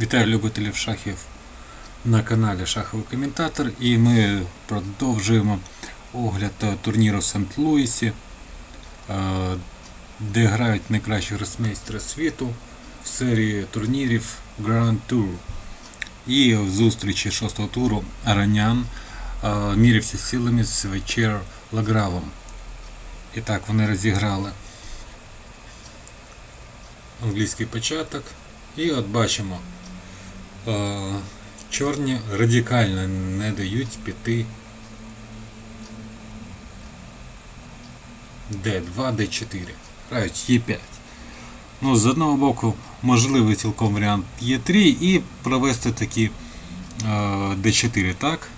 Вітаю любителів шахів на каналі Шаховий коментатор і ми продовжуємо огляд турніру в Сент-Луісі, е, де грають найкращі гросмейстери світу в серії турнірів Grand Tour. І в зустрічі шостого туру Аранян е, мірився силами з Вечер Лагравом. І так вони розіграли англійський початок. І от бачимо, чорні радикально не дають піти D2, D4. Грають Е5. Ну, з одного боку, можливий цілком варіант Е3 і провести такі е, D4, так?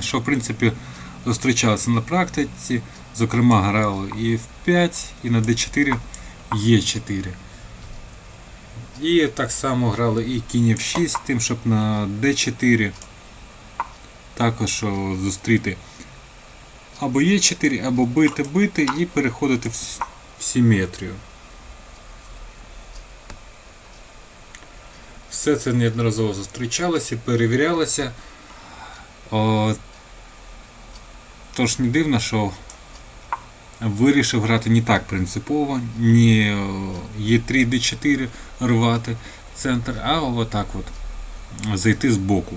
Що, в принципі, зустрічалося на практиці. Зокрема, грали і в 5, і на D4 Е4. І так само грали і кінь F6, тим, щоб на D4 також зустріти або Е4, або бити-бити і переходити в, симетрію. Все це неодноразово зустрічалося, перевірялося. Тож не дивно, що вирішив грати не так принципово, не Е3, D4 рвати центр, а отак от зайти з боку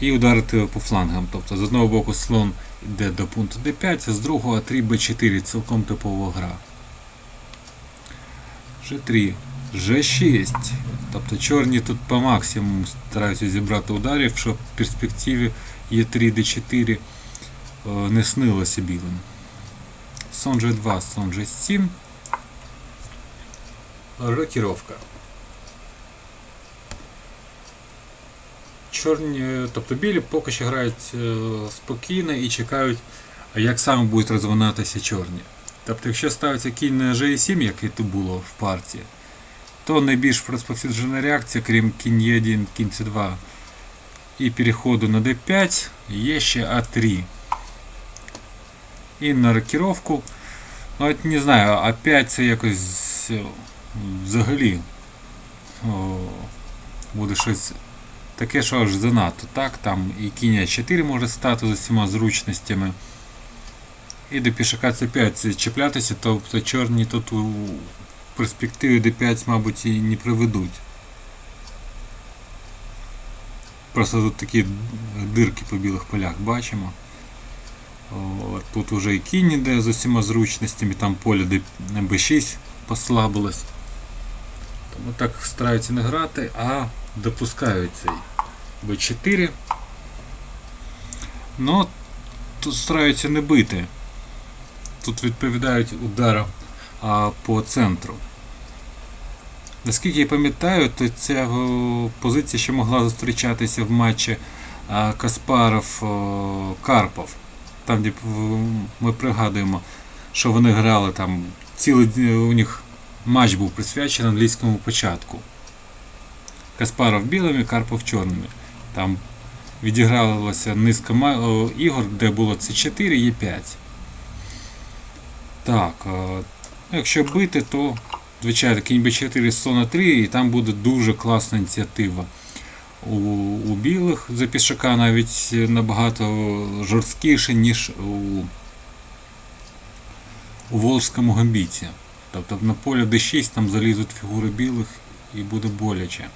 і ударити по флангам. Тобто з одного боку слон йде до пункту D5, а з другого 3 B4 цілком типова гра. G3, G6. Тобто чорні тут по максимуму стараються зібрати ударів, щоб в перспективі Е3, D4 е, не снилося білим. Сон G2, сон G7. Рокіровка. Чорні, тобто білі поки що грають е, спокійно і чекають, як саме будуть розвинатися чорні. Тобто, якщо ставиться кінь на G7, як і то було в партії, то найбільш розповсюджена реакція, крім кінь Е1, кінь С2 і переходу на D5, є ще А3. І на рокіровку. От не знаю, А5 це якось е, взагалі о, буде щось таке, що аж занадто. Так, там і кінь 4 може стати з усіма зручностями. І до пішака С5 чіплятися, тобто чорні тут у перспективі D5, мабуть, і не приведуть. Просто тут такі дирки по білих полях бачимо. Тут уже і кінь іде з усіма зручностями, там поле де B6 послабилось. Тому так стараються не грати, а допускають цей B4. Ну, тут стараються не бити. Тут відповідають ударом а, по центру. Наскільки я пам'ятаю, то ця о, позиція ще могла зустрічатися в матчі Каспаров-Карпов. Там, де ми пригадуємо, що вони грали там цілий у них матч був присвячений англійському початку. Каспаров білими, Карпов чорними. Там відігралося низка ігор, де було С4 і Е5. Так, е, ну, якщо бити, то звичайно кінь Б4 слона 3 і там буде дуже класна ініціатива. У, у білих за пішака навіть набагато жорсткіше, ніж у, у Волжському гамбіті. Тобто на полі D6 там залізуть фігури білих і буде боляче.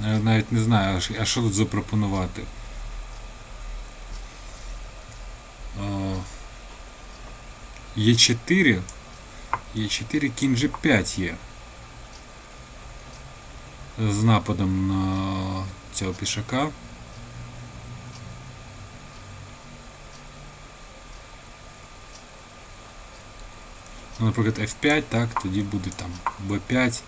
Я навіть не знаю, а що- тут запропонувати. А, Е4. Е4 кінь G5 є. З нападом на цього пішака. Ну, наприклад, F5, так, тоді буде там B5.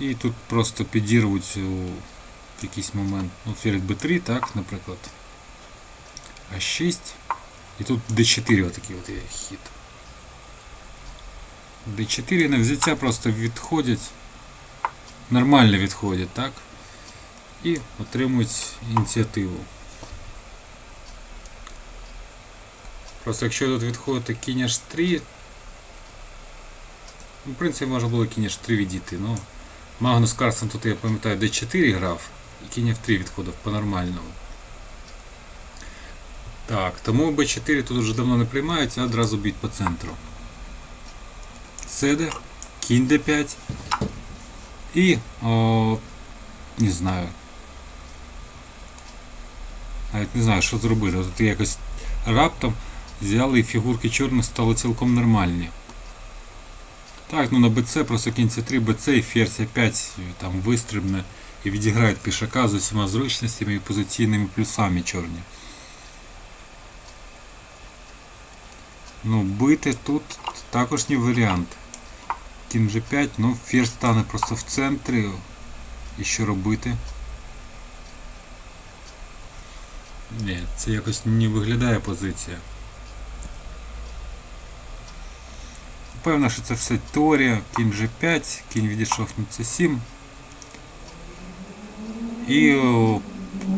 І тут просто підірвуть у в якийсь момент. Ну, ферзь B3, так, наприклад. А6. І тут D4 отакий от є хід. D4 на взяття просто відходять. Нормально відходять, так? І отримують ініціативу. Просто якщо тут відходити кінь H3, ну, в принципі можна було кінь H3 відійти. Ну, Магнус Карсен тут, я пам'ятаю, D4 грав, і кінь F3 відходив по-нормальному. Так, тому B4 тут вже давно не приймаються, а одразу б'ють по центру. Седе, кінь D5 і, о, не знаю, навіть не знаю, що зробити. Тут якось раптом взяли і фігурки чорних стали цілком нормальні. Так, ну на БЦ просто кінці 3 БЦ і ферзь 5 там вистрибне і відіграють пішака з усіма зручностями і позиційними плюсами чорні. Ну, бити тут також не варіант. Кінь G5, ну ферзь стане просто в центрі. І що робити? Ні, це якось не виглядає позиція. Певно, що це все теорія, кінь G5, кінь відійшов на C7. І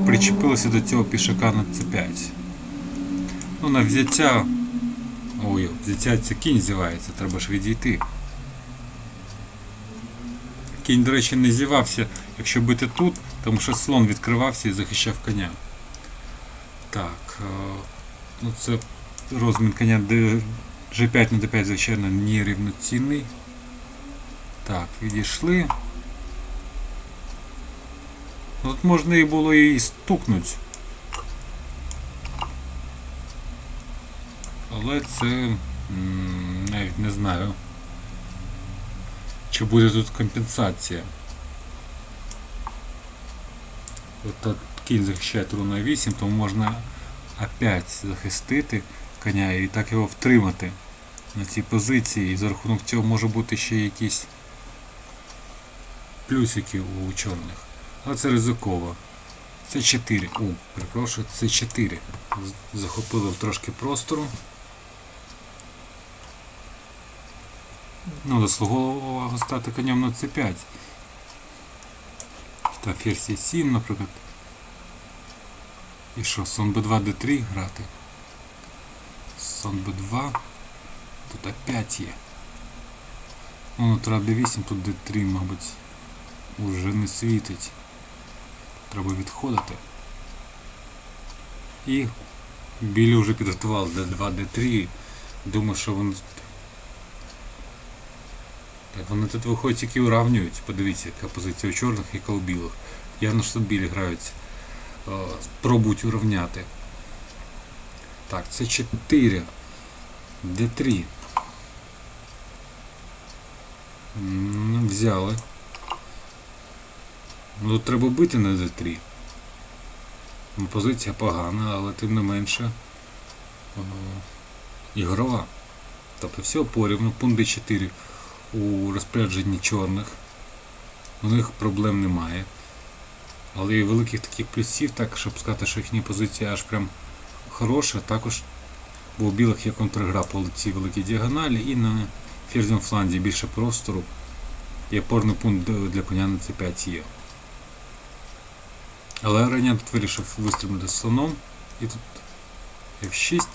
причепилося до цього пішака на C5. Ну, на взяття. Ой, це кінь зівається, треба ж відійти. Кінь, до речі, не зівався, якщо бити тут, тому що слон відкривався і захищав коня. Так, е, ну це розмін коня G5 на D5, звичайно, не рівноцінний. Так, відійшли. Ну, Тут можна і було і стукнути. Але це навіть не знаю. Чи буде тут компенсація? От кінь захищає на 8, тому можна опять захистити коня і так його втримати на цій позиції. І за рахунок цього може бути ще якісь плюсики у чорних. Але це ризиково. Це 4. У, перепрошую, це 4. Захопили трошки простору. Ну, заслуговувало стати конем на C5. Та ферзь 7, наприклад. І що, сон B2 D3 грати? Сон B2. Тут опять є. Ну, на Тура D8, тут D3, мабуть, уже не світить. Треба відходити. І білі вже підготували D2, D3. Думаю, що вони так, вони тут виходять тільки уравнюють. Подивіться, яка позиція у чорних яка у білих. Явно що білі грають. Спробують урівняти. Так, це 4. Д3. Взяли. Ну треба бити на Д3. Ну, Позиція погана, але тим не менше ігрова. Тобто все порівну, пункт Д4 у розпорядженні чорних. У них проблем немає. Але і великих таких плюсів, так, щоб сказати, що їхня позиція аж прям хороша, також бо у білих є контргра по цій великій діагоналі і на ферзькому фланзі більше простору. І опорний пункт для коня на c5 є. Але Аренян тут вирішив вистрибнути слоном і тут F6,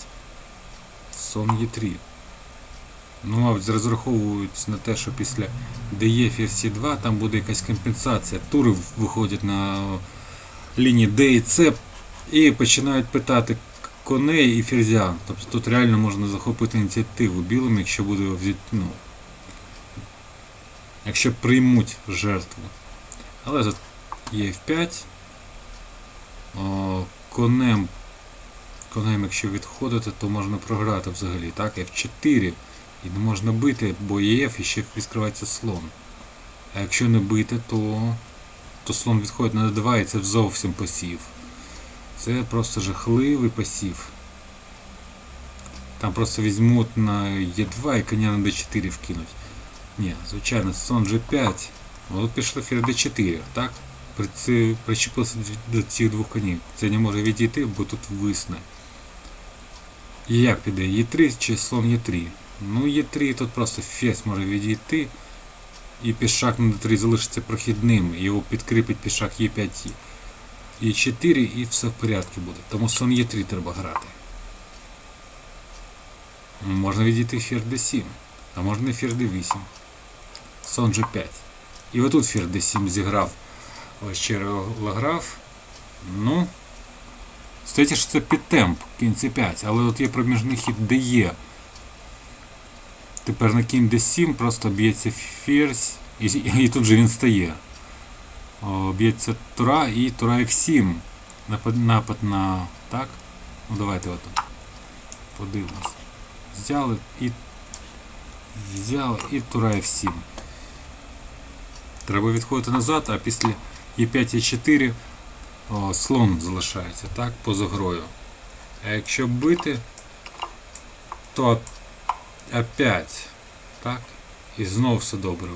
сон Е3. Ну, мабуть, розраховують на те, що після DE ферзь 2 там буде якась компенсація. Тури виходять на лінії D і C і починають питати коней і ферзя. Тобто тут реально можна захопити ініціативу білим, якщо буде взяти, ну, якщо приймуть жертву. Але тут є F5. О, конем, конем, якщо відходити, то можна програти взагалі. Так, F4. І не можна бити, бо є F і ще відкривається слон. А якщо не бити, то то слон відходить на D2 і це зовсім посів. Це просто жахливий посів. Там просто візьмуть на Е2 і коня на D4 вкинуть. Ні, звичайно, слон G5. От пішли фір D4, так? При це причепилося до цих двох конів. Це не може відійти, бо тут висне. І як піде? Е3 чи слон Е3? Ну, Е3 тут просто фес може відійти. І пішак на D3 залишиться прохідним. Його підкріпить пішак Е5. Е4 і все в порядку буде. Тому сон Е3 треба грати. Можна відійти фір d7, а можна і фір d8. Сон g5. І отут фір d7 зіграв ось череограф. Ну, Стається, що це підтемп кінь c5, але от є проміжний хід де. Тепер на кінь d7 просто б'ється ферзь, і, і тут же він стає. Б'ється тура і тура f7. Напад, напад на. Так? Ну давайте от. Подивимось. Взяли і. Взяли і тура f7. Треба відходити назад, а після e5 e4 о, слон залишається, так, поза грою. А якщо бити, то опять, так, і знов все добре.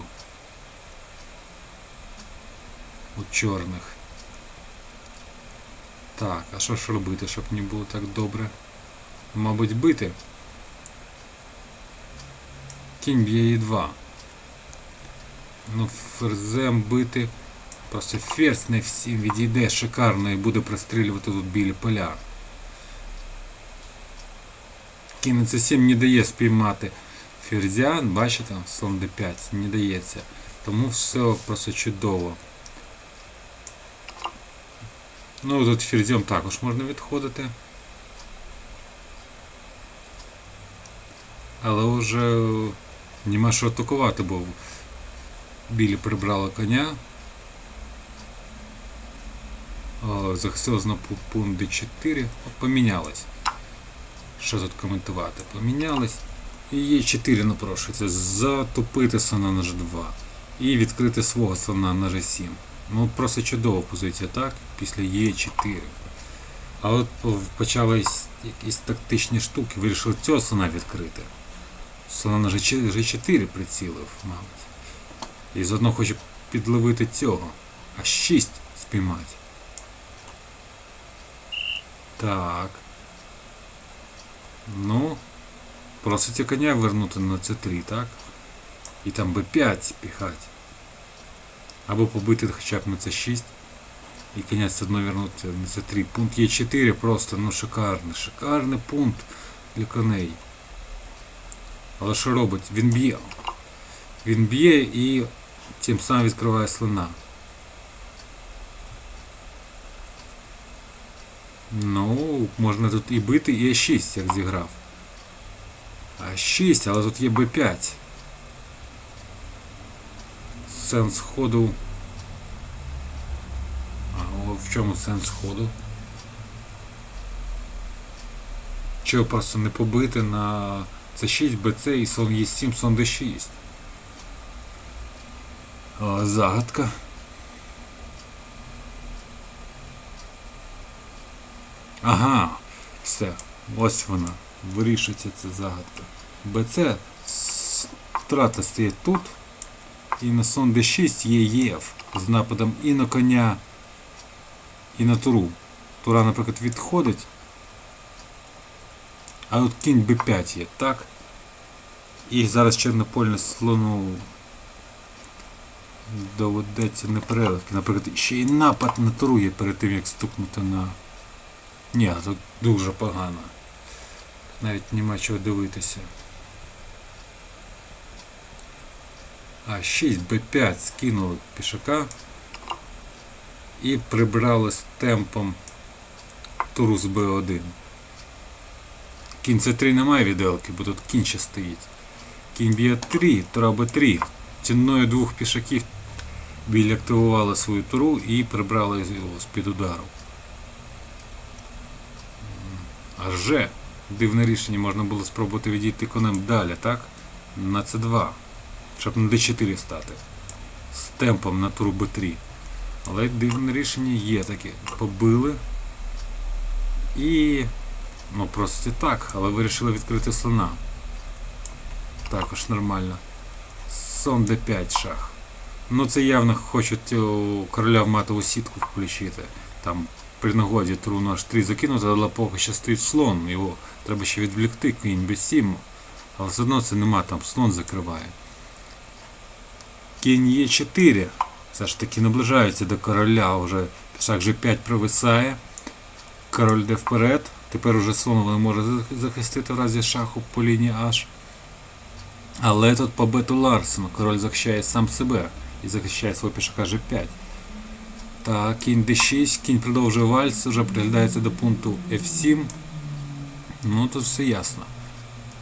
У чорних. Так, а що ж робити, щоб не було так добре? Мабуть, бити. Кінь б'є і 2. Ну, ферзем бити. Просто ферзь не всім відійде шикарно і буде прострілювати тут білі поля. Кінь c 7 не дає спіймати ферзя, бачите, слон d5 не дається. Тому все просто чудово. Ну тут ферзем також можна відходити. Але вже нема що атакувати, бо білі прибрали коня. О, захистилось на пункт D4. От помінялось. Що тут коментувати? Помінялось. І є 4 напрошується. Затопити слона на G2. І відкрити свого слона на G7. Ну просто чудова позиція, так? Після Е4. А от почались якісь тактичні штуки, вирішили цього слона відкрити. Слона на G4, G4 прицілив, мабуть. І заодно хоче підловити цього. А 6 спіймати. Так. Ну. Просите коня вернути на c3, так? І там b5 спіхати. Або побити хоча б на c6. І коня все одно вернути на c3. Пункт Е4 просто, ну шикарний. Шикарний пункт для коней. Але що робить? Він б'є. Він б'є і тим самим відкриває слона. Ну, можна тут і бити, і Е6, як зіграв. А 6, але тут є Б5. Сенс ходу. А в чому сенс ходу? Чого просто не побити на С6, БЦ і слон Е7, слон Д6. Загадка. Ага, все, ось вона. Вирішується ця загадка. БЦ страта стоїть тут. І на сон d6 є ЄФ з нападом і на коня, і на туру. Тура, наприклад, відходить. А от кінь b5 є, так? І зараз чорнопольне слону доведеться непереливки. Наприклад, ще й напад на туру є перед тим, як стукнути на... Ні, тут дуже погано. Навіть нема чого дивитися. А 6 Б5 скинули пішака і прибрали з темпом туру з Б1. Кінь С3 немає віделки, бо тут кінь ще стоїть. Кінь б'є 3, тура Б3. Цінною двох пішаків білі активували свою туру і прибрали його з-під удару. А же дивне рішення можна було спробувати відійти конем далі, так? На С2. Щоб на D4 стати. З темпом на туру Б3. Але дивне рішення є таке. Побили. І. Ну просто так, але вирішили відкрити слона. Також нормально. Сон D5 шах. Ну це явно хочуть о, короля в матову сітку включити. Там при нагоді труну аж 3 закинути, але поки що стоїть слон. Його треба ще відвлекти, кінь b7. Але все одно це нема, там слон закриває. Кінь Е4. Все ж таки наближається до короля, вже пішак G5 провисає. Король йде вперед. Тепер уже слон може захистити в разі шаху по лінії H. Але тут по бету Ларсену король захищає сам себе і захищає свого пішака G5. Так, кінь D6, кінь продовжує вальс, вже приглядається до пункту F7. Ну тут все ясно.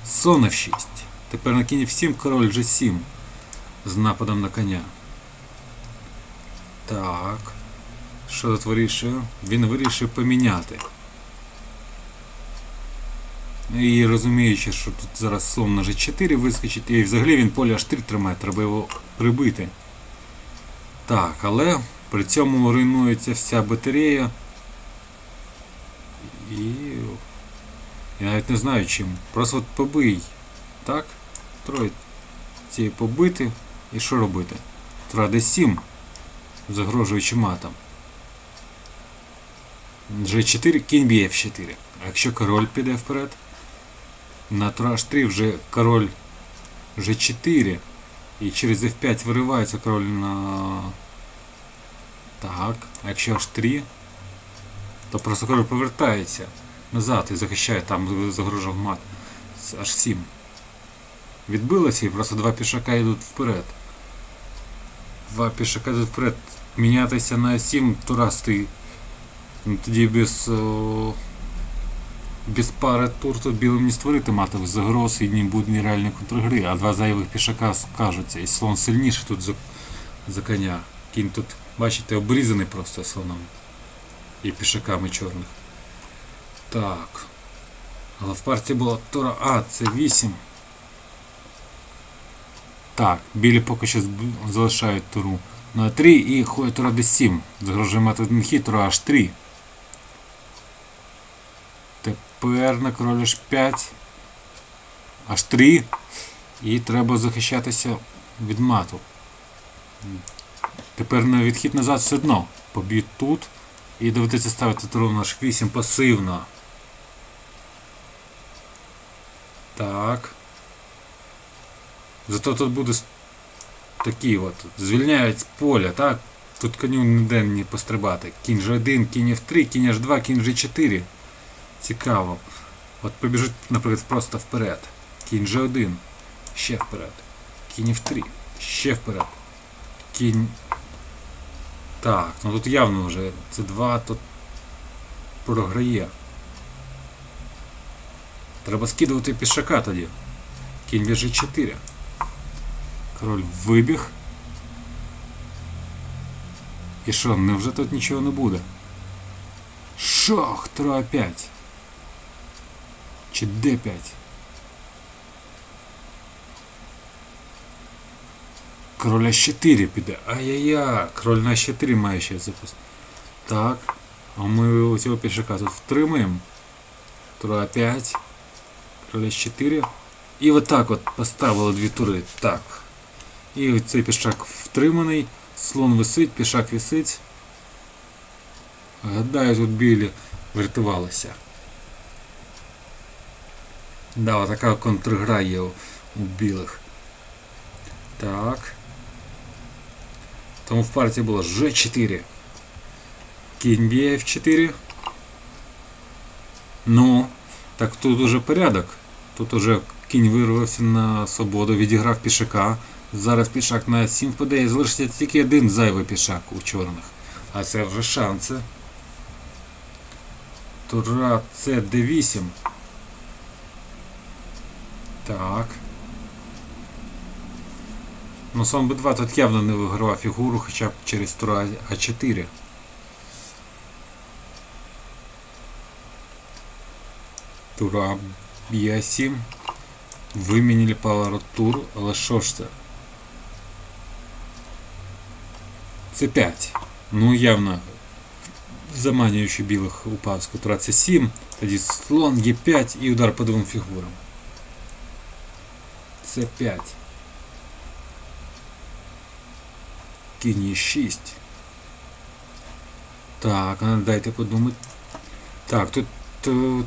Слон F6. Тепер на кінь F7 король G7 з нападом на коня. Так. Що тут вирішує? Він вирішив поміняти. І розуміючи, що тут зараз слон на G4 вискочить, і взагалі він поле H3 тримає, треба його прибити. Так, але при цьому руйнується вся батарея. І. Я навіть не знаю чим. Просто от побий. Так? Троє ці побити. І що робити? Тура D7, загрожуючи матом. G4, кінь б'є F4. А якщо король піде вперед, на тура H3 вже король G4. І через F5 виривається король на. Так, а якщо H3, то просто повертається назад і захищає, там загрожував мат. З H7. Відбилося і просто два пішака йдуть вперед. Два пішака йдуть вперед. Мінятися на 7 тура стоїть. Ну, тоді без, о, без пари тур тут білим не створити матових загроз і не буде нереальної контргри, а два зайвих пішака скажуться. І слон сильніший тут за, за коня. Кінь тут, бачите, обрізаний просто слоном. І пішаками чорних. Так. Але в партії була тура А, це 8. Так, білі поки що залишають туру на 3 і ходить тура D7. Загрожує мати один хід, тура H3. Тепер на король H5. H3. І треба захищатися від мату. Тепер на відхід назад все одно. Поб'ють тут. І доведеться ставити туру на H8 пасивно. Так. Зато тут буде такі от. Звільняють з поля, так? Тут коню ніде не пострибати. Кінь G1, кінь F3, кінь H2, кінь G4. Цікаво. От побіжуть, наприклад, просто вперед. Кінь G1. Ще вперед. Кінь F3. Ще вперед. Кінь. Так, ну тут явно вже це 2 тут програє. Треба скидувати пішака тоді. Кінь біжить 4. Король вибіг. І що, невже тут нічого не буде? Шах, Тро 5. Чи Д5? Короля 4 піде. Ай-яй-яй, король на 4 має ще запустити. Так. А ми цього пішака тут втримаємо. Тура 5. Короля 4. І отак от поставили дві тури. Так. І цей пішак втриманий. Слон висить, пішак висить. Гадаю, тут білі врятувалися. Да, така контргра є у білих. Так. Тому в партії було G4. Кінь б'є F4. Ну, так тут уже порядок. Тут уже кінь вирвався на свободу, відіграв пішака. Зараз пішак на 7 впаде і залишиться тільки один зайвий пішак у чорних. А це вже шанси. Тура це D8. Так. Ну сам Б2 тут явно не вигравав фігуру хоча б через тура А4. Тура Б7. Вимінили поворот тур, але що ж це? Це 5. Ну явно заманюючи білих у паску. Тура С7, тоді слон Е5 і удар по двом фігурам. С5. Кінь 6. Так, дайте подумати. Так, тут, тут,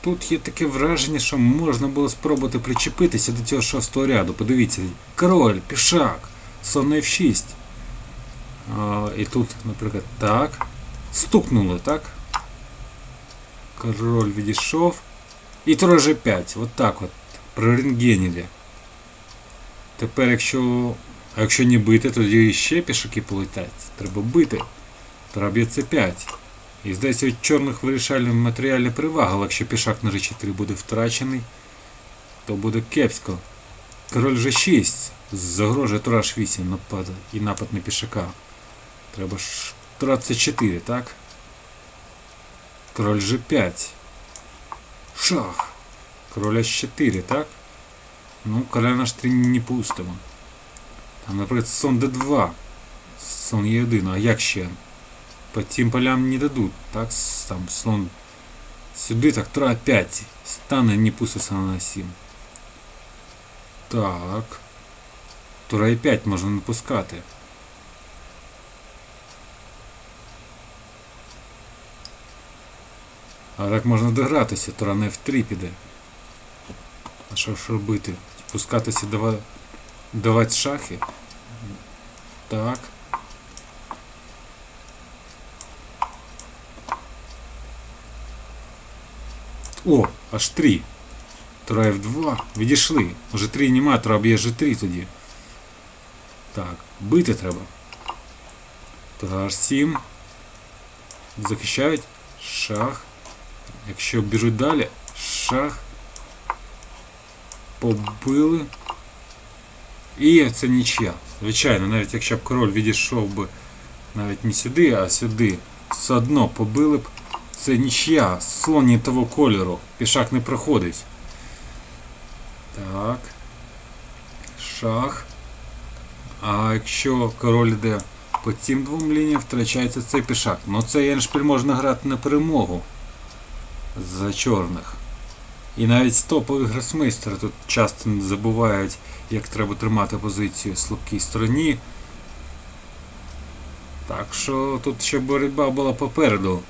тут є таке враження, що можна було спробувати причепитися до цього шостого ряду. Подивіться, король, пішак, слон на F6. А, і тут, наприклад, так. Стукнули, так? Король відійшов. І тура G5. От так от. Прорентгенілі. Тепер якщо. А якщо не бити, тоді ще пішаки полетять. Треба бити. Тура б'є C5. І здається, від чорних вирішальних матеріалів перевага, але якщо пішак на G4 буде втрачений, то буде кепсько. Король G6 загрожує тура H8 напад і напад на пішака. Треба ж тура C4, так? Король G5. Шах. Король H4, так? Ну, короля на H3 не пустимо. Там, наприклад, слон D2. Слон Е1, а як ще? По тим полям не дадуть, так? Там слон сюди, так, тура 5. Стане не пуститься на 7. Так. Тура і 5 можна не пускати. А так можна догратися, тура на F3 піде. А що ж робити? Пускатися давати, давати шахи? Так. О, аж 3. Тура F2. Відійшли. Уже 3 нема, тура б'є G3 тоді. Так, бити треба. Тура H7. Захищають. Шах. Якщо біжуть далі, шах. Побили. І це нічия. Звичайно, навіть якщо б король відійшов би навіть не сюди, а сюди, все одно побили б. Це нічия. Слон не того кольору. Пішак не проходить. Так. Шах. А якщо король йде по цим двом лініям, втрачається цей пішак. Ну цей еншпіль можна грати на перемогу за чорних. І навіть стопові гросмейстери тут часто не забувають, як треба тримати позицію слабкій стороні. Так що тут ще боротьба була попереду.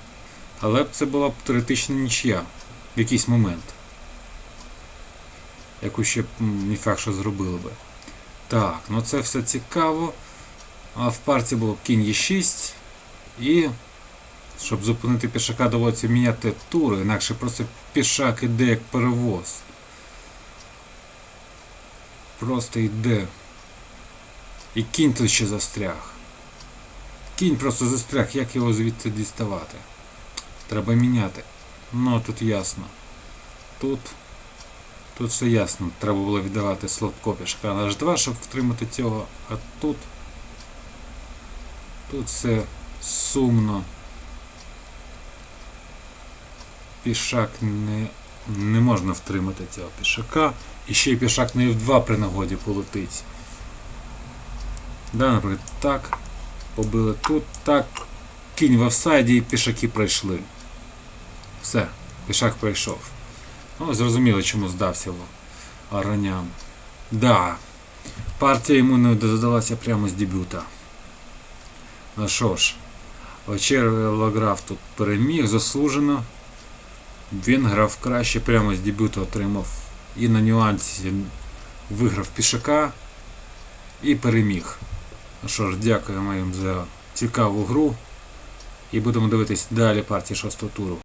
Але б це була б теоретична нічия в якийсь момент. Яку ще б не факт, що зробили би. Так, ну це все цікаво. А в парті було б кінь Е6 і щоб зупинити пішака, доводиться міняти тури, інакше просто пішак іде як перевоз. Просто йде. І кінь тут ще застряг. Кінь просто застряг, як його звідси діставати. Треба міняти. Ну тут ясно. Тут. Тут все ясно. Треба було віддавати слотко пішака на H2, щоб втримати цього. А тут. Тут все сумно. Пішак не, не можна втримати цього пішака. І ще й пішак на F2 при нагоді полетить. Да, наприклад, так. Побили тут, так. Кінь в офсайді і пішаки пройшли. Все, пішак пройшов. Ну, зрозуміло, чому здався Ароням. Да. Партія йому не додалася прямо з дебюта. Ну що ж, Очервий Лаграф тут переміг, заслужено. Він грав краще, прямо з дебюту отримав і на нюансі виграв пішака і переміг. Ну що ж, дякуємо їм за цікаву гру. І будемо дивитись далі партії шостого туру.